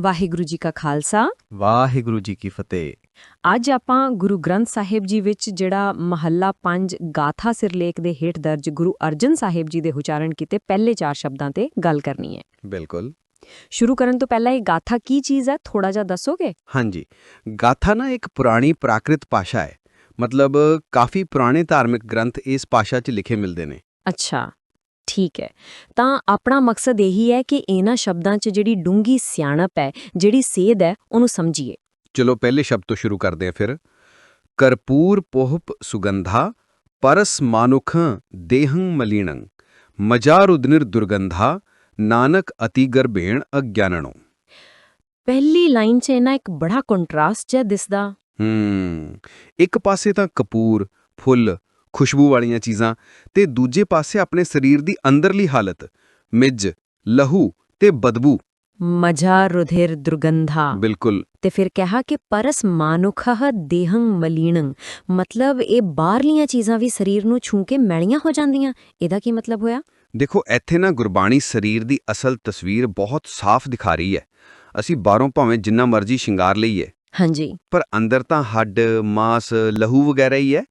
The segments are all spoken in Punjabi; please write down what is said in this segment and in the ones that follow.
ਵਾਹਿਗੁਰੂ ਜੀ ਕਾ ਖਾਲਸਾ। ਵਾਹਿਗੁਰੂ ਜੀ ਕੀ ਫਤਿਹ। ਅੱਜ ਆਪਾਂ ਗੁਰੂ ਗ੍ਰੰਥ ਸਾਹਿਬ ਜੀ ਵਿੱਚ ਜਿਹੜਾ ਮਹੱਲਾ 5 ਗਾਥਾ ਸਿਰਲੇਖ ਦੇ ਹੇਠ ਦਰਜ ਗੁਰੂ ਅਰਜਨ ਸਾਹਿਬ ਜੀ ਦੇ ਉਚਾਰਨ ਕੀਤੇ ਪਹਿਲੇ ਚਾਰ ਸ਼ਬਦਾਂ ਤੇ ਗੱਲ ਕਰਨੀ ਹੈ। ਬਿਲਕੁਲ। ਸ਼ੁਰੂ ਕਰਨ ਤੋਂ ਪਹਿਲਾਂ ਇਹ ਗਾਥਾ ਕੀ ਚੀਜ਼ ਹੈ ਥੋੜਾ ਜਿਹਾ ਦੱਸੋਗੇ? ਹਾਂਜੀ। ਗਾਥਾ ਨਾ ਇੱਕ ਪੁਰਾਣੀ ਪ੍ਰਾਕ੍ਰਿਤ ਭਾਸ਼ਾ ਹੈ। ਮਤਲਬ ਕਾਫੀ ਪੁਰਾਣੇ ਧਾਰਮਿਕ ਗ੍ਰੰਥ ਇਸ ਭਾਸ਼ਾ 'ਚ ਲਿਖੇ ਮਿਲਦੇ ਨੇ। ਅੱਛਾ। ਠੀਕ ਹੈ। ਤਾਂ ਆਪਣਾ ਮਕਸਦ ਇਹੀ ਹੈ ਕਿ ਇਹਨਾਂ ਸ਼ਬਦਾਂ 'ਚ ਜਿਹੜੀ ਡੂੰਗੀ ਸਿਆਣਪ ਹੈ ਜਿਹੜੀ ਸੇਧ ਹੈ ਉਹਨੂੰ ਸਮਝੀਏ। ਚਲੋ ਪਹਿਲੇ ਸ਼ਬਦ ਤੋਂ ਸ਼ੁਰੂ ਕਰਦੇ ਹਾਂ ਫਿਰ। ਕਰਪੂਰ ਪੋਹਪ ਸੁਗੰਧਾ ਪਰਸ ਮਾਨੁਖੰ ਦੇਹੰ ਮਲੀਣੰ ਮਜਾਰੁਦਨਿਰ ਦੁਰਗੰਧਾ ਨਾਨਕ ਅਤੀ ਗਰਭੇਣ ਅਗਿਆਨਣੋ। ਪਹਿਲੀ ਲਾਈਨ 'ਚ ਇਹਨਾਂ ਇੱਕ ਬੜਾ ਕੰਟਰਾਸਟ ਜਿਹਾ ਦਿਸਦਾ। ਹੂੰ ਇੱਕ ਪਾਸੇ ਤਾਂ ਕਪੂਰ ਫੁੱਲ ਖੁਸ਼ਬੂ ਵਾਲੀਆਂ ਚੀਜ਼ਾਂ ਤੇ ਦੂਜੇ ਪਾਸੇ ਆਪਣੇ ਸਰੀਰ ਦੀ ਅੰਦਰਲੀ ਹਾਲਤ ਮਿੱਝ ਲਹੂ ਤੇ ਬਦਬੂ। ਮਜਾ ਰੁਧਿਰ ਦੁਰਗੰਧਾ। ਬਿਲਕੁਲ। ਤੇ ਫਿਰ ਕਿਹਾ ਕਿ ਪਰਸ ਮਾਨੁਖਹ ਦੇਹੰ ਮਲੀਣੰ। ਮਤਲਬ ਇਹ ਬਾਹਰਲੀਆਂ ਚੀਜ਼ਾਂ ਵੀ ਸਰੀਰ ਨੂੰ ਛੂ ਕੇ ਮੈਲੀਆਂ ਹੋ ਜਾਂਦੀਆਂ। ਇਹਦਾ ਕੀ ਮਤਲਬ ਹੋਇਆ? ਦੇਖੋ ਇੱਥੇ ਨਾ ਗੁਰਬਾਣੀ ਸਰੀਰ ਦੀ ਅਸਲ ਤਸਵੀਰ ਬਹੁਤ ਸਾਫ਼ ਦਿਖਾ ਰਹੀ ਹੈ। ਅਸੀਂ ਬਾਹਰੋਂ ਭਾਵੇਂ ਜਿੰਨਾ ਮਰਜ਼ੀ ਸ਼ਿੰਗਾਰ ਲਈਏ। ਹਾਂਜੀ। ਪਰ ਅੰਦਰ ਤਾਂ ਹੱਡ ਮਾਸ ਲਹੂ ਵਗੈਰਾ ਹੀ ਹੈ।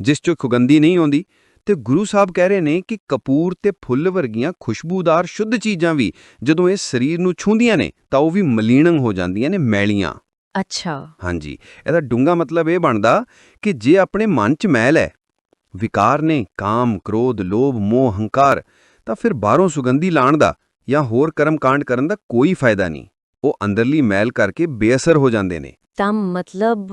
ਜਿਸ ਚੋਂ ਖੁਗੰਦੀ ਨਹੀਂ ਆਉਂਦੀ ਤੇ ਗੁਰੂ ਸਾਹਿਬ ਕਹਿ ਰਹੇ ਨੇ ਕਿ ਕਪੂਰ ਤੇ ਫੁੱਲ ਵਰਗੀਆਂ ਖੁਸ਼ਬੂਦਾਰ ਸ਼ੁੱਧ ਚੀਜ਼ਾਂ ਵੀ ਜਦੋਂ ਇਹ ਸਰੀਰ ਨੂੰ ਛੂੰਦੀਆਂ ਨੇ ਤਾਂ ਉਹ ਵੀ ਮਲੀਣੰ ਹੋ ਜਾਂਦੀਆਂ ਨੇ ਮੈਲੀਆਂ। ਅੱਛਾ। ਹਾਂਜੀ ਇਹਦਾ ਡੂੰਗਾ ਮਤਲਬ ਇਹ ਬਣਦਾ ਕਿ ਜੇ ਆਪਣੇ ਮਨ 'ਚ ਮੈਲ ਹੈ ਵਿਕਾਰ ਨੇ ਕਾਮ ਕ੍ਰੋਧ ਲੋਭ ਮੋਹ ਹੰਕਾਰ ਤਾਂ ਫਿਰ ਬਾਹਰੋਂ ਸੁਗੰਧੀ ਲਾਣ ਦਾ ਜਾਂ ਹੋਰ ਕਰਮ-ਕਾਂਡ ਕਰਨ ਦਾ ਕੋਈ ਫਾਇਦਾ ਨਹੀਂ। ਉਹ ਅੰਦਰਲੀ ਮੈਲ ਕਰਕੇ ਬੇਅਸਰ ਹੋ ਜਾਂਦੇ ਨੇ। ਤਾਂ ਮਤਲਬ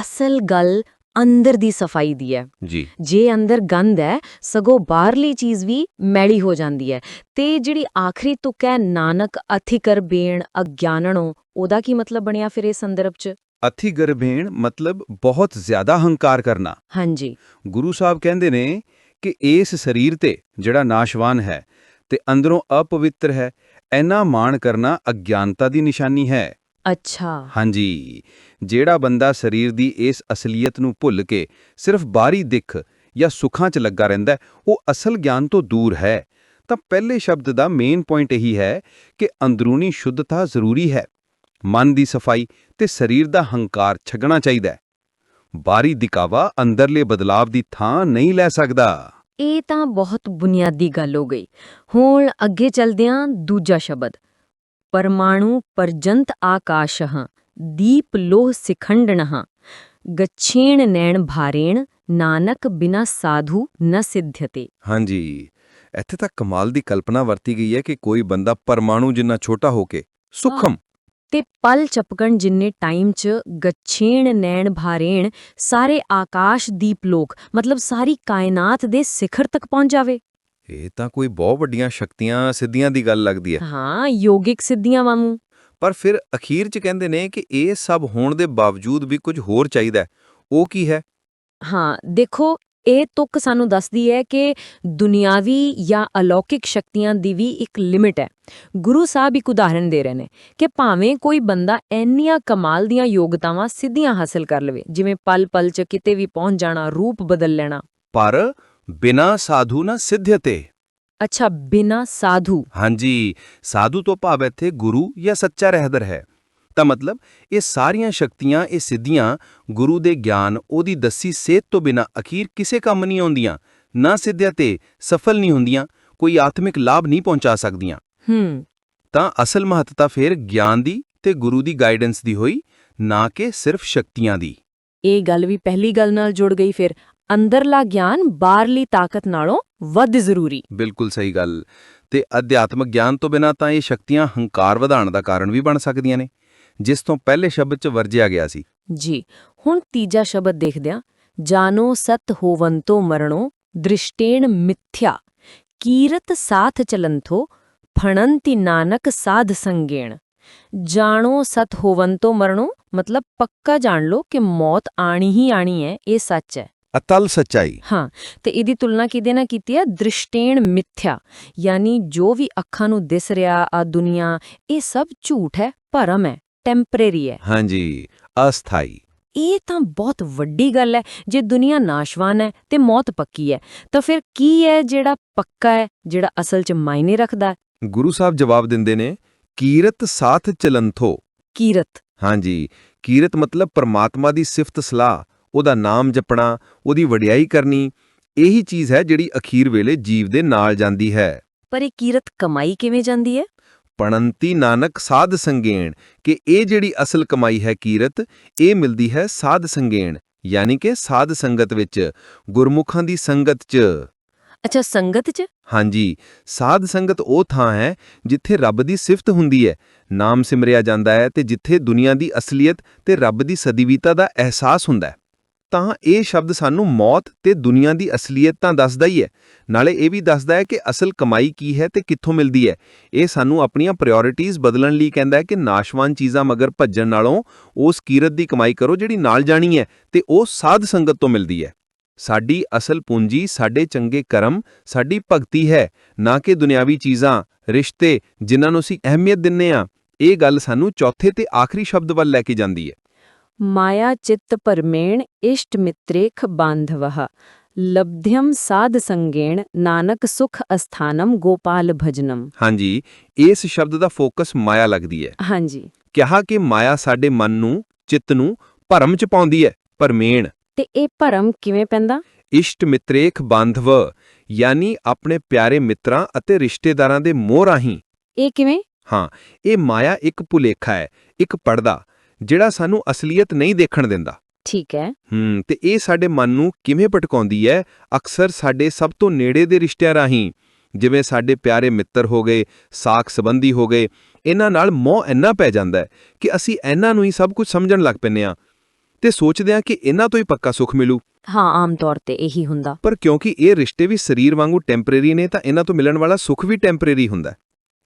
ਅਸਲ ਗੱਲ ਅੰਦਰ ਦੀ ਸਫ਼ਾਈ ਦੀ ਹੈ। ਜੀ। ਜੇ ਅੰਦਰ ਗੰਦ ਹੈ ਸਗੋਂ ਬਾਹਰਲੀ ਚੀਜ਼ ਵੀ ਮੈਲੀ ਹੋ ਜਾਂਦੀ ਹੈ। ਤੇ ਜਿਹੜੀ ਆਖਰੀ ਤੁਕ ਹੈ ਨਾਨਕ ਅਥਿਕਰ ਬੇਣ ਅਗਿਆਨਣੋ ਉਹਦਾ ਕੀ ਮਤਲਬ ਬਣਿਆ ਫਿਰ ਇਸ ਸੰਦਰਭ 'ਚ? ਅਥੀ ਗਰਭੇਣ ਮਤਲਬ ਬਹੁਤ ਜ਼ਿਆਦਾ ਹੰਕਾਰ ਕਰਨਾ। ਹਾਂਜੀ। ਗੁਰੂ ਸਾਹਿਬ ਕਹਿੰਦੇ ਨੇ ਕਿ ਇਸ ਸਰੀਰ ਤੇ ਜਿਹੜਾ ਨਾਸ਼ਵਾਨ ਹੈ ਤੇ ਅੰਦਰੋਂ ਅਪਵਿੱਤਰ ਹੈ ਐਨਾ ਮਾਣ ਕਰਨਾ ਅਗਿਆਨਤਾ ਦੀ ਨਿਸ਼ਾਨੀ ਹੈ। ਅੱਛਾ। ਹਾਂਜੀ। ਜਿਹੜਾ ਬੰਦਾ ਸਰੀਰ ਦੀ ਇਸ ਅਸਲੀਅਤ ਨੂੰ ਭੁੱਲ ਕੇ ਸਿਰਫ ਬਾਹਰੀ ਦਿੱਖ ਜਾਂ ਸੁੱਖਾਂ 'ਚ ਲੱਗਾ ਰਹਿੰਦਾ ਉਹ ਅਸਲ ਗਿਆਨ ਤੋਂ ਦੂਰ ਹੈ। ਤਾਂ ਪਹਿਲੇ ਸ਼ਬਦ ਦਾ ਮੇਨ ਪੁਆਇੰਟ ਇਹੀ ਹੈ ਕਿ ਅੰਦਰੂਨੀ ਸ਼ੁੱਧਤਾ ਜ਼ਰੂਰੀ ਹੈ। ਮਨ ਦੀ ਸਫ਼ਾਈ ਤੇ ਸਰੀਰ ਦਾ ਹੰਕਾਰ ਛੱਡਣਾ ਚਾਹੀਦਾ ਹੈ। ਬਾਹਰੀ ਦਿਖਾਵਾ ਅੰਦਰਲੇ ਬਦਲਾਵ ਦੀ ਥਾਂ ਨਹੀਂ ਲੈ ਸਕਦਾ। ਇਹ ਤਾਂ ਬਹੁਤ ਬੁਨਿਆਦੀ ਗੱਲ ਹੋ ਗਈ। ਹੁਣ ਅੱਗੇ ਚਲਦਿਆਂ ਦੂਜਾ ਸ਼ਬਦ। ਪਰਜੰਤ ਆਕਾਸ਼ਹ ਦੀਪ ਲੋਹ ਸਿਖੰਡਨਹ ਗਛੇਣ ਨੈਣ ਭਾਰੇਣ ਨਾਨਕ ਬਿਨਾ ਸਾਧੂ ਨ ਸਿੱਧਯਤੇ ਹਾਂਜੀ ਇੱਥੇ ਤਾਂ ਕਮਾਲ ਦੀ ਕਲਪਨਾ ਵਰਤੀ ਗਈ ਹੈ ਕਿ ਕੋਈ ਬੰਦਾ ਪਰਮਾਣੂ ਜਿੰਨਾ ਛੋਟਾ ਹੋ ਕੇ ਸੁਖਮ। ਤੇ ਪਲ ਚਪਕਣ ਜਿੰਨੇ ਟਾਈਮ ਚ ਗਛੇਣ ਨੈਣ ਭਾਰੇਣ ਸਾਰੇ ਆਕਾਸ਼ ਦੀਪ ਲੋਕ ਮਤਲਬ ਸਾਰੀ ਕਾਇਨਾਤ ਦੇ ਸਿਖਰ ਤੱਕ ਪਹੁੰਚ ਜਾਵੇ। ਇਹ ਤਾਂ ਕੋਈ ਬਹੁਤ ਵੱਡੀਆਂ ਸ਼ਕਤੀਆਂ ਸਿੱਧੀਆਂ ਦੀ ਗੱਲ ਲੱਗਦੀ ਹੈ। ਹਾਂ ਯੋਗਿਕ ਸਿੱਧੀਆਂ ਵਾਂਗੂ। ਪਰ ਫਿਰ ਅਖੀਰ 'ਚ ਕਹਿੰਦੇ ਨੇ ਕਿ ਇਹ ਸਭ ਹੋਣ ਦੇ ਬਾਵਜੂਦ ਵੀ ਕੁਝ ਹੋਰ ਚਾਹੀਦਾ ਹੈ। ਉਹ ਕੀ ਹੈ? ਹਾਂ ਦੇਖੋ ਇਹ ਤੁਕ ਸਾਨੂੰ ਦੱਸਦੀ ਹੈ ਕਿ ਦੁਨਿਆਵੀ ਜਾਂ ਅਲੌਕਿਕ ਸ਼ਕਤੀਆਂ ਦੀ ਵੀ ਇੱਕ ਲਿਮਿਟ ਹੈ। ਗੁਰੂ ਸਾਹਿਬ ਇੱਕ ਉਦਾਹਰਣ ਦੇ ਰਹੇ ਨੇ ਕਿ ਭਾਵੇਂ ਕੋਈ ਬੰਦਾ ਇੰਨੀਆਂ ਕਮਾਲ ਦੀਆਂ ਯੋਗਤਾਵਾਂ ਸਿੱਧੀਆਂ ਹਾਸਲ ਕਰ ਲਵੇ ਜਿਵੇਂ ਪਲ-ਪਲ 'ਚ ਕਿਤੇ ਵੀ ਪਹੁੰਚ ਜਾਣਾ ਰੂਪ ਬਦਲ ਲੈਣਾ। ਪਰ ਬਿਨਾ ਸਾਧੂ ਨਾ ਸਿੱਧਯਤੇ ਅੱਛਾ ਬਿਨਾ ਸਾਧੂ। ਹਾਂਜੀ ਸਾਧੂ ਤੋਂ ਭਾਵ ਇੱਥੇ ਗੁਰੂ ਜਾਂ ਸੱਚਾ ਰਹਿਦਰ ਹੈ। ਤਾਂ ਮਤਲਬ ਇਹ ਸਾਰੀਆਂ ਸ਼ਕਤੀਆਂ ਇਹ ਸਿੱਧੀਆਂ ਗੁਰੂ ਦੇ ਗਿਆਨ ਉਹਦੀ ਦੱਸੀ ਸੇਧ ਤੋਂ ਬਿਨਾ ਅਖੀਰ ਕਿਸੇ ਕੰਮ ਨਹੀਂ ਆਉਂਦੀਆਂ। ਨਾ ਸਿੱਧਿਆ ਤੇ ਸਫਲ ਨਹੀਂ ਹੁੰਦੀਆਂ ਕੋਈ ਆਤਮਿਕ ਲਾਭ ਨਹੀਂ ਪਹੁੰਚਾ ਸਕਦੀਆਂ। ਹੂੰ। ਤਾਂ ਅਸਲ ਮਹੱਤਤਾ ਫਿਰ ਗਿਆਨ ਦੀ ਤੇ ਗੁਰੂ ਦੀ ਗਾਈਡੈਂਸ ਦੀ ਹੋਈ ਨਾ ਕਿ ਸਿਰਫ ਸ਼ਕਤੀਆਂ ਦੀ। ਇਹ ਗੱਲ ਵੀ ਪਹਿਲੀ ਗੱਲ ਨਾਲ ਜੁੜ ਗਈ ਫਿਰ। ਅੰਦਰਲਾ ਗਿਆਨ ਬਾਹਰਲੀ ਤਾਕਤ ਨਾਲੋਂ ਵੱਧ ਜ਼ਰੂਰੀ। ਬਿਲਕੁਲ ਸਹੀ ਗੱਲ। ਤੇ ਅਧਿਆਤਮਕ ਗਿਆਨ ਤੋਂ ਬਿਨਾ ਤਾਂ ਇਹ ਸ਼ਕਤੀਆਂ ਹੰਕਾਰ ਵਧਾਉਣ ਦਾ ਕਾਰਨ ਵੀ ਬਣ ਸਕਦੀਆਂ ਨੇ ਜਿਸ ਤੋਂ ਪਹਿਲੇ ਸ਼ਬਦ 'ਚ ਵਰਜਿਆ ਗਿਆ ਸੀ। ਜੀ ਹੁਣ ਤੀਜਾ ਸ਼ਬਦ ਦੇਖਦਿਆਂ ਜਾਨੋ ਸਤ ਹੋਵੰਤੋ ਮਰਣੋ ਦ੍ਰਿਸ਼ਟੇਣ ਮਿਥ්યા ਕੀਰਤ ਸਾਥ ਚਲੰਥੋ ਫਣੰਤੀ ਨਾਨਕ ਸਾਧ ਸੰਗੇਣ। ਜਾਣੋ ਸਤ ਹੋਵੰਤੋ ਮਰਣੋ ਮਤਲਬ ਪੱਕਾ ਜਾਣ ਲਓ ਕਿ ਮੌਤ ਆਣੀ ਹੀ ਆਣੀ ਹੈ ਇਹ ਸੱਚ ਹੈ। ਅਤਲ ਸੱਚਾਈ। ਹਾਂ ਤੇ ਇਹਦੀ ਤੁਲਨਾ ਕਿਹਦੇ ਨਾਲ ਕੀਤੀ ਹੈ ਦ੍ਰਿਸ਼ਟੇਣ ਮਿਥਿਆ। ਯਾਨੀ ਜੋ ਵੀ ਅੱਖਾਂ ਨੂੰ ਦਿਸ ਰਿਹਾ ਆ ਦੁਨੀਆ ਇਹ ਸਭ ਝੂਠ ਹੈ ਭਰਮ ਹੈ ਟੈਂਪਰੇਰੀ ਹੈ। ਹਾਂਜੀ ਅਸਥਾਈ। ਇਹ ਤਾਂ ਬਹੁਤ ਵੱਡੀ ਗੱਲ ਹੈ। ਜੇ ਦੁਨੀਆ ਨਾਸ਼ਵਾਨ ਹੈ ਤੇ ਮੌਤ ਪੱਕੀ ਹੈ ਤਾਂ ਫਿਰ ਕੀ ਹੈ ਜਿਹੜਾ ਪੱਕਾ ਹੈ ਜਿਹੜਾ ਅਸਲ 'ਚ ਮਾਇਨੇ ਰੱਖਦਾ? ਗੁਰੂ ਸਾਹਿਬ ਜਵਾਬ ਦਿੰਦੇ ਨੇ ਕੀਰਤ ਸਾਥ ਚਲੰਥੋ। ਕੀਰਤ। ਹਾਂਜੀ ਕੀਰਤ ਮਤਲਬ ਪਰਮਾਤਮਾ ਦੀ ਸਿਫਤ ਸਲਾਹ। ਉਹਦਾ ਨਾਮ ਜਪਣਾ ਉਹਦੀ ਵਡਿਆਈ ਕਰਨੀ ਇਹੀ ਚੀਜ਼ ਹੈ ਜਿਹੜੀ ਅਖੀਰ ਵੇਲੇ ਜੀਵ ਦੇ ਨਾਲ ਜਾਂਦੀ ਹੈ। ਪਰ ਇਹ ਕੀਰਤ ਕਮਾਈ ਕਿਵੇਂ ਜਾਂਦੀ ਹੈ? ਪਣੰਤੀ ਨਾਨਕ ਸਾਧ ਸੰਗੇਣ ਕਿ ਇਹ ਜਿਹੜੀ ਅਸਲ ਕਮਾਈ ਹੈ ਕੀਰਤ ਇਹ ਮਿਲਦੀ ਹੈ ਸਾਧ ਸੰਗੇਣ ਯਾਨੀ ਕਿ ਸਾਧ ਸੰਗਤ ਵਿੱਚ ਗੁਰਮੁਖਾਂ ਦੀ ਸੰਗਤ 'ਚ। ਅੱਛਾ ਸੰਗਤ 'ਚ? ਹਾਂਜੀ ਸਾਧ ਸੰਗਤ ਉਹ ਥਾਂ ਹੈ ਜਿੱਥੇ ਰੱਬ ਦੀ ਸਿਫਤ ਹੁੰਦੀ ਹੈ ਨਾਮ ਸਿਮਰਿਆ ਜਾਂਦਾ ਹੈ ਤੇ ਜਿੱਥੇ ਦੁਨੀਆ ਦੀ ਅਸਲੀਅਤ ਤੇ ਰੱਬ ਦੀ ਸਦੀਵੀਤਾ ਦਾ ਅਹਿਸਾਸ ਹੁੰਦਾ ਹੈ। ਤਾਂ ਇਹ ਸ਼ਬਦ ਸਾਨੂੰ ਮੌਤ ਤੇ ਦੁਨੀਆ ਦੀ ਅਸਲੀਅਤ ਤਾਂ ਦੱਸਦਾ ਹੀ ਹੈ। ਨਾਲੇ ਇਹ ਵੀ ਦੱਸਦਾ ਹੈ ਕਿ ਅਸਲ ਕਮਾਈ ਕੀ ਹੈ ਤੇ ਕਿੱਥੋਂ ਮਿਲਦੀ ਹੈ। ਇਹ ਸਾਨੂੰ ਆਪਣੀਆਂ ਪ੍ਰਾਇੋਰਟੀਆਂ ਬਦਲਣ ਲਈ ਕਹਿੰਦਾ ਹੈ ਕਿ ਨਾਸ਼ਵਾਨ ਚੀਜ਼ਾਂ ਮਗਰ ਭੱਜਣ ਨਾਲੋਂ ਉਸ ਕੀਰਤ ਦੀ ਕਮਾਈ ਕਰੋ ਜਿਹੜੀ ਨਾਲ ਜਾਣੀ ਹੈ ਤੇ ਉਹ ਸਾਧ ਸੰਗਤ ਤੋਂ ਮਿਲਦੀ ਹੈ। ਸਾਡੀ ਅਸਲ ਪੂੰਜੀ, ਸਾਡੇ ਚੰਗੇ ਕਰਮ, ਸਾਡੀ ਭਗਤੀ ਹੈ, ਨਾ ਕਿ ਦੁਨਿਆਵੀ ਚੀਜ਼ਾਂ, ਰਿਸ਼ਤੇ, ਜਿਨ੍ਹਾਂ ਨੂੰ ਅਸੀਂ ਅਹਿਮੀਅਤ ਦਿੰਨੇ ਆ ਇਹ ਗੱਲ ਸਾਨੂੰ ਚੌਥੇ ਤੇ ਆਖਰੀ ਸ਼ਬਦ ਵੱਲ ਲੈ ਕੇ ਜਾਂਦੀ ਹੈ। ਮਾਇਆ ਚਿੱਤ ਪਰਮੇਣ ਇਸ਼ਟ ਮਿਤ੍ਰੇਖ ਬਾਂਧਵਹ ਲਬਧਿਅਮ ਸਾਧ ਸੰਗੇਣ ਨਾਨਕ ਸੁਖ ਅਸਥਾਨਮ ਗੋਪਾਲ ਭਜਨਮ ਹਾਂਜੀ ਇਸ ਸ਼ਬਦ ਦਾ ਫੋਕਸ ਮਾਇਆ ਲੱਗਦੀ ਹੈ। ਹਾਂਜੀ। ਕਿਹਾ ਕਿ ਮਾਇਆ ਸਾਡੇ ਮਨ ਨੂੰ ਚਿੱਤ ਨੂੰ ਭਰਮ ਚ ਪਾਉਂਦੀ ਹੈ ਪਰਮੇਣ। ਤੇ ਇਹ ਭਰਮ ਕਿਵੇਂ ਪੈਂਦਾ? ਇਸ਼ਟ ਮਿਤਰੇਖ ਬਾਂਧਵ ਯਾਨੀ ਆਪਣੇ ਪਿਆਰੇ ਮਿੱਤਰਾਂ ਅਤੇ ਰਿਸ਼ਤੇਦਾਰਾਂ ਦੇ ਮੋਹ ਰਾਹੀਂ। ਇਹ ਕਿਵੇਂ? ਹਾਂ ਇਹ ਮਾਇਆ ਇੱਕ ਭੁਲੇਖਾ ਹੈ ਇੱਕ ਪਰਦਾ ਜਿਹੜਾ ਸਾਨੂੰ ਅਸਲੀਅਤ ਨਹੀਂ ਦੇਖਣ ਦਿੰਦਾ। ਠੀਕ ਹੈ। ਹੂੰ ਤੇ ਇਹ ਸਾਡੇ ਮਨ ਨੂੰ ਕਿਵੇਂ ਭਟਕਾਉਂਦੀ ਹੈ? ਅਕਸਰ ਸਾਡੇ ਸਭ ਤੋਂ ਨੇੜੇ ਦੇ ਰਿਸ਼ਤਿਆਂ ਰਾਹੀਂ ਜਿਵੇਂ ਸਾਡੇ ਪਿਆਰੇ ਮਿੱਤਰ ਹੋ ਗਏ ਸਾਖ ਸੰਬੰਧੀ ਹੋ ਗਏ ਇਹਨਾਂ ਨਾਲ ਮੋਹ ਇੰਨਾ ਪੈ ਜਾਂਦਾ ਹੈ ਕਿ ਅਸੀਂ ਇਹਨਾਂ ਨੂੰ ਹੀ ਸਭ ਕੁਝ ਸਮਝਣ ਲੱਗ ਪੈਂਦੇ ਹਾਂ ਤੇ ਸੋਚਦੇ ਹਾਂ ਕਿ ਇਹਨਾਂ ਤੋਂ ਹੀ ਪੱਕਾ ਸੁੱਖ ਮਿਲੂ। ਹਾਂ ਆਮ ਤੌਰ ਤੇ ਇਹੀ ਹੁੰਦਾ। ਪਰ ਕਿਉਂਕਿ ਇਹ ਰਿਸ਼ਤੇ ਵੀ ਸਰੀਰ ਵਾਂਗੂ ਟੈਂਪਰੇਰੀ ਨੇ ਤਾਂ ਇਹਨਾਂ ਤੋਂ ਮਿਲਣ ਵਾਲਾ ਸੁੱਖ ਵੀ ਟੈਂਪਰੇਰੀ ਹੁੰਦਾ ਹੈ।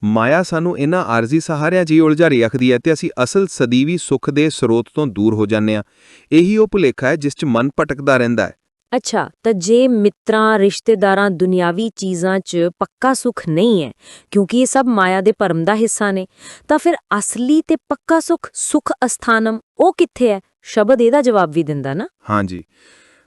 ਮਾਇਆ ਸਾਨੂੰ ਇਹਨਾਂ ਆਰਜ਼ੀ ਸਹਾਰਿਆਂ 'ਚ ਹੀ ਉਲਝਾ ਰੱਖਦੀ ਹੈ ਤੇ ਅਸੀਂ ਅਸਲ ਸਦੀਵੀ ਸੁੱਖ ਦੇ ਸਰੋਤ ਤੋਂ ਦੂਰ ਹੋ ਜਾਂਦੇ ਹਾਂ। ਇਹੀ ਉਹ ਭੁਲੇਖਾ ਹੈ ਜਿਸ 'ਚ ਮਨ ਭਟਕਦਾ ਰਹਿੰਦਾ ਹੈ। ਅੱਛਾ ਤਾਂ ਜੇ ਮਿੱਤਰਾਂ ਰਿਸ਼ਤੇਦਾਰਾਂ ਦੁਨਿਆਵੀ ਚੀਜ਼ਾਂ 'ਚ ਪੱਕਾ ਸੁੱਖ ਨਹੀਂ ਹੈ ਕਿਉਂਕਿ ਇਹ ਸਭ ਮਾਇਆ ਦੇ ਭਰਮ ਦਾ ਹਿੱਸਾ ਨੇ ਤਾਂ ਫਿਰ ਅਸਲੀ ਤੇ ਪੱਕਾ ਸੁੱਖ ਸੁਖ ਅਸਥਾਨਮ ਉਹ ਕਿੱਥੇ ਹੈ? ਸ਼ਬਦ ਇਹਦਾ ਜਵਾਬ ਵੀ ਦਿੰਦਾ ਨਾ। ਹਾਂਜੀ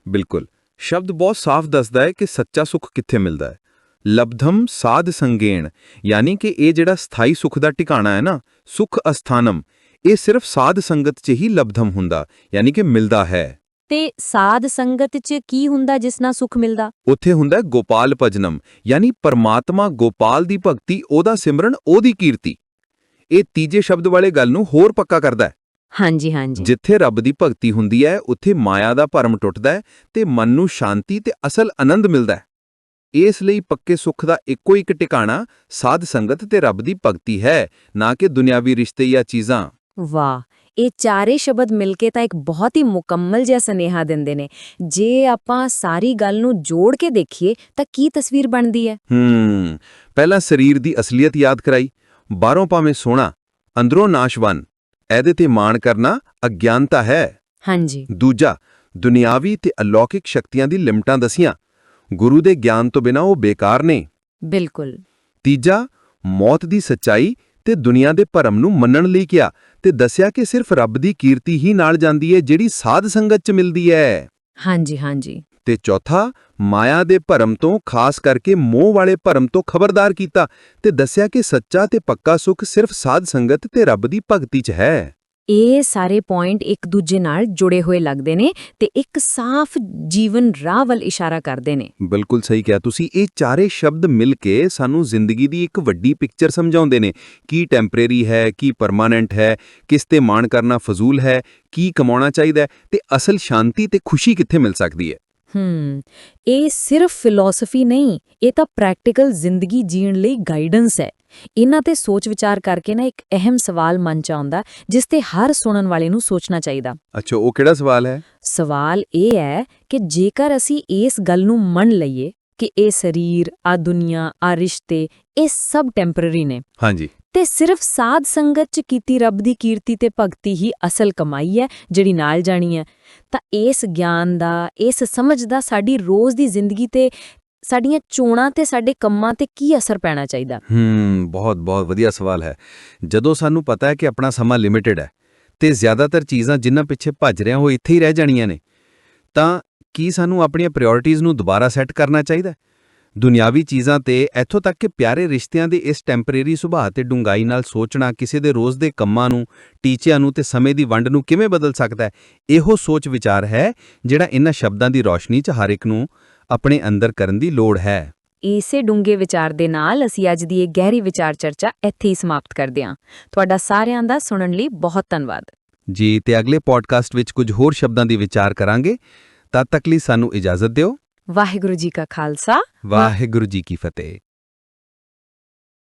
ਬਿਲਕੁਲ। ਸ਼ਬਦ ਬਹੁਤ ਸਾਫ਼ ਦੱਸਦਾ ਹੈ ਕਿ ਸੱਚਾ ਸੁੱਖ ਕਿੱਥੇ ਮਿਲਦਾ ਹੈ। ਲਬਧਮ ਸਾਧ ਸੰਗੇਣ ਯਾਨੀ ਕਿ ਇਹ ਜਿਹੜਾ ਸਥਾਈ ਸੁੱਖ ਦਾ ਟਿਕਾਣਾ ਹੈ ਨਾ ਸੁਖ ਅਸਥਾਨਮ ਇਹ ਸਿਰਫ ਸਾਧ ਸੰਗਤ 'ਚ ਹੀ ਲਬਧਮ ਹੁੰਦਾ ਯਾਨੀ ਕਿ ਮਿਲਦਾ ਹੈ। ਤੇ ਸਾਧ ਸੰਗਤ 'ਚ ਕੀ ਹੁੰਦਾ ਜਿਸ ਨਾਲ ਸੁੱਖ ਮਿਲਦਾ? ਉੱਥੇ ਹੁੰਦਾ ਗੋਪਾਲ ਭਜਨਮ ਯਾਨੀ ਪਰਮਾਤਮਾ ਗੋਪਾਲ ਦੀ ਭਗਤੀ ਉਹਦਾ ਸਿਮਰਨ ਉਹਦੀ ਕੀਰਤੀ। ਇਹ ਤੀਜੇ ਸ਼ਬਦ ਵਾਲੇ ਗੱਲ ਨੂੰ ਹੋਰ ਪੱਕਾ ਕਰਦਾ ਹੈ। ਹਾਂਜੀ ਹਾਂਜੀ। ਜਿੱਥੇ ਰੱਬ ਦੀ ਭਗਤੀ ਹੁੰਦੀ ਹੈ ਉੱਥੇ ਮਾਇਆ ਦਾ ਭਰਮ ਟੁੱਟਦਾ ਹੈ ਤੇ ਮਨ ਨੂੰ ਸ਼ਾਂਤੀ ਤੇ ਅਸਲ ਆਨੰਦ ਮਿਲਦਾ ਹੈ। ਇਸ ਲਈ ਪੱਕੇ ਸੁੱਖ ਦਾ ਇੱਕੋ ਇੱਕ ਟਿਕਾਣਾ ਸਾਧ ਸੰਗਤ ਤੇ ਰੱਬ ਦੀ ਭਗਤੀ ਹੈ ਨਾ ਕਿ ਦੁਨਿਆਵੀ ਰਿਸ਼ਤੇ ਜਾਂ ਚੀਜ਼ਾਂ। ਵਾਹ ਇਹ ਚਾਰੇ ਸ਼ਬਦ ਮਿਲ ਕੇ ਤਾਂ ਇੱਕ ਬਹੁਤ ਹੀ ਮੁਕੰਮਲ ਜਿਹਾ ਸੁਨੇਹਾ ਦਿੰਦੇ ਨੇ। ਜੇ ਆਪਾਂ ਸਾਰੀ ਗੱਲ ਨੂੰ ਜੋੜ ਕੇ ਦੇਖੀਏ ਤਾਂ ਕੀ ਤਸਵੀਰ ਬਣਦੀ ਹੈ? ਹੂੰ ਪਹਿਲਾਂ ਸਰੀਰ ਦੀ ਅਸਲੀਅਤ ਯਾਦ ਕਰਾਈ। ਬਾਹਰੋਂ ਭਾਵੇਂ ਸੋਹਣਾ ਅੰਦਰੋਂ ਨਾਸ਼ਵਾਨ। ਇਹਦੇ ਤੇ ਮਾਣ ਕਰਨਾ ਅਗਿਆਨਤਾ ਹੈ। ਹਾਂਜੀ। ਦੂਜਾ ਦੁਨਿਆਵੀ ਤੇ ਅਲੌਕਿਕ ਸ਼ਕਤੀਆਂ ਦੀ ਲਿਮਟਾਂ ਦਸੀਆਂ। ਗੁਰੂ ਦੇ ਗਿਆਨ ਤੋਂ ਬਿਨਾ ਉਹ ਬੇਕਾਰ ਨੇ। ਬਿਲਕੁਲ। ਤੀਜਾ ਮੌਤ ਦੀ ਸੱਚਾਈ ਤੇ ਦੁਨੀਆ ਦੇ ਭਰਮ ਨੂੰ ਮੰਨਣ ਲਈ ਕਿਹਾ ਤੇ ਦੱਸਿਆ ਕਿ ਸਿਰਫ ਰੱਬ ਦੀ ਕੀਰਤੀ ਹੀ ਨਾਲ ਜਾਂਦੀ ਹੈ ਜਿਹੜੀ ਸਾਧ ਸੰਗਤ 'ਚ ਮਿਲਦੀ ਹੈ ਹਾਂਜੀ ਹਾਂਜੀ। ਤੇ ਚੌਥਾ ਮਾਇਆ ਦੇ ਭਰਮ ਤੋਂ ਖਾਸ ਕਰਕੇ ਮੋਹ ਵਾਲੇ ਭਰਮ ਤੋਂ ਖਬਰਦਾਰ ਕੀਤਾ ਤੇ ਦੱਸਿਆ ਕਿ ਸੱਚਾ ਤੇ ਪੱਕਾ ਸੁੱਖ ਸਿਰਫ ਸਾਧ ਸੰਗਤ ਤੇ ਰੱਬ ਦੀ ਭਗਤੀ 'ਚ ਹੈ। ਇਹ ਸਾਰੇ ਪੁਆਇੰਟ ਇੱਕ ਦੂਜੇ ਨਾਲ ਜੁੜੇ ਹੋਏ ਲੱਗਦੇ ਨੇ ਤੇ ਇੱਕ ਸਾਫ਼ ਜੀਵਨ ਰਾਹ ਵੱਲ ਇਸ਼ਾਰਾ ਕਰਦੇ ਨੇ। ਬਿਲਕੁਲ ਸਹੀ ਕਿਹਾ ਤੁਸੀਂ। ਇਹ ਚਾਰੇ ਸ਼ਬਦ ਮਿਲ ਕੇ ਸਾਨੂੰ ਜ਼ਿੰਦਗੀ ਦੀ ਇੱਕ ਵੱਡੀ ਪਿਕਚਰ ਸਮਝਾਉਂਦੇ ਨੇ। ਕੀ ਟੈਂਪਰੇਰੀ ਹੈ ਕੀ ਪਰਮਾਨੈਂਟ ਹੈ ਕਿਸ ਤੇ ਮਾਣ ਕਰਨਾ ਫਜ਼ੂਲ ਹੈ ਕੀ ਕਮਾਉਣਾ ਚਾਹੀਦਾ ਤੇ ਅਸਲ ਸ਼ਾਂਤੀ ਤੇ ਖੁਸ਼ੀ ਕਿੱਥੇ ਮਿਲ ਸਕਦੀ ਹੈ? ਹਮ ਇਹ ਸਿਰਫ ਫਿਲਾਸਫੀ ਨਹੀਂ ਇਹ ਤਾਂ ਪ੍ਰੈਕਟੀਕਲ ਜ਼ਿੰਦਗੀ ਜੀਣ ਲਈ ਗਾਈਡੈਂਸ ਹੈ। ਇਹਨਾਂ ਤੇ ਸੋਚ ਵਿਚਾਰ ਕਰਕੇ ਨਾ ਇੱਕ ਅਹਿਮ ਸਵਾਲ ਮਨ ਚ ਆਉਂਦਾ ਜਿਸ ਤੇ ਹਰ ਸੁਣਨ ਵਾਲੇ ਨੂੰ ਸੋਚਣਾ ਚਾਹੀਦਾ। ਅੱਛਾ ਉਹ ਕਿਹੜਾ ਸਵਾਲ ਹੈ? ਸਵਾਲ ਇਹ ਹੈ ਕਿ ਜੇਕਰ ਅਸੀਂ ਇਸ ਗੱਲ ਨੂੰ ਮੰਨ ਲਈਏ ਕਿ ਇਹ ਸਰੀਰ ਆ ਦੁਨੀਆ ਆ ਰਿਸ਼ਤੇ ਇਹ ਸਭ ਟੈਂਪਰੇਰੀ ਨੇ ਹਾਂਜੀ। ਤੇ ਸਿਰਫ ਸਾਧ ਸੰਗਤ ਚ ਕੀਤੀ ਰੱਬ ਦੀ ਕੀਰਤੀ ਤੇ ਭਗਤੀ ਹੀ ਅਸਲ ਕਮਾਈ ਹੈ ਜਿਹੜੀ ਨਾਲ ਜਾਣੀ ਹੈ ਤਾਂ ਇਸ ਗਿਆਨ ਦਾ ਇਸ ਸਮਝ ਦਾ ਸਾਡੀ ਰੋਜ਼ ਦੀ ਜ਼ਿੰਦਗੀ ਤੇ ਸਾਡੀਆਂ ਚੋਣਾਂ ਤੇ ਸਾਡੇ ਕੰਮਾਂ ਤੇ ਕੀ ਅਸਰ ਪੈਣਾ ਚਾਹੀਦਾ? ਹੂੰ, ਬਹੁਤ ਬਹੁਤ ਵਧੀਆ ਸਵਾਲ ਹੈ। ਜਦੋਂ ਸਾਨੂੰ ਪਤਾ ਹੈ ਕਿ ਆਪਣਾ ਸਮਾਂ ਲਿਮਿਟਿਡ ਹੈ ਤੇ ਜ਼ਿਆਦਾਤਰ ਚੀਜ਼ਾਂ ਜਿੰਨਾਂ ਪਿੱਛੇ ਭੱਜ ਰਹੇ ਹਾਂ ਉਹ ਇੱਥੇ ਹੀ ਰਹਿ ਜਾਣੀਆਂ ਨੇ, ਤਾਂ ਕੀ ਸਾਨੂੰ ਆਪਣੀਆਂ ਪ੍ਰਾਇੋਰਟੀਆਂ ਨੂੰ ਦੁਬਾਰਾ ਸੈੱਟ ਕਰਨਾ ਚਾਹੀਦਾ? ਦੁਨਿਆਵੀ ਚੀਜ਼ਾਂ ਤੇ ਇੱਥੋਂ ਤੱਕ ਕਿ ਪਿਆਰੇ ਰਿਸ਼ਤਿਆਂ ਦੇ ਇਸ ਟੈਂਪਰੇਰੀ ਸੁਭਾਅ ਤੇ ਡੂੰਘਾਈ ਨਾਲ ਸੋਚਣਾ, ਕਿਸੇ ਦੇ ਰੋਜ਼ ਦੇ ਕੰਮਾਂ ਨੂੰ, ਟੀਚਿਆਂ ਨੂੰ ਤੇ ਸਮੇਂ ਦੀ ਵੰਡ ਨੂੰ ਕਿਵੇਂ ਬਦਲ ਸਕਦਾ ਹੈ, ਇਹੋ ਸੋਚ ਵਿਚਾਰ ਹੈ ਜਿਹੜਾ ਇਹਨਾਂ ਸ਼ਬਦਾਂ ਦੀ ਰੌਸ਼ਨੀ 'ਚ ਹਰ ਇੱਕ ਨੂੰ ਆਪਣੇ ਅੰਦਰ ਕਰਨ ਦੀ ਲੋੜ ਹੈ। ਇਸੇ ਡੂੰਘੇ ਵਿਚਾਰ ਦੇ ਨਾਲ ਅਸੀਂ ਅੱਜ ਦੀ ਇਹ ਗਹਿਰੀ ਵਿਚਾਰ ਚਰਚਾ ਇੱਥੇ ਹੀ ਸਮਾਪਤ ਕਰਦੇ ਹਾਂ। ਤੁਹਾਡਾ ਸਾਰਿਆਂ ਦਾ ਸੁਣਨ ਲਈ ਬਹੁਤ ਧੰਨਵਾਦ। ਜੀ ਤੇ ਅਗਲੇ ਪੋਡਕਾਸਟ ਵਿੱਚ ਕੁਝ ਹੋਰ ਸ਼ਬਦਾਂ ਦੀ ਵਿਚਾਰ ਕਰਾਂਗੇ। ਤਦ ਤੱਕ ਲਈ ਸਾਨੂੰ ਇਜਾਜ਼ਤ ਦਿਓ। ਵਾਹਿਗੁਰੂ ਜੀ ਕਾ ਖਾਲਸਾ। ਵਾਹਿਗੁਰੂ ਜੀ ਕੀ ਫਤਿਹ।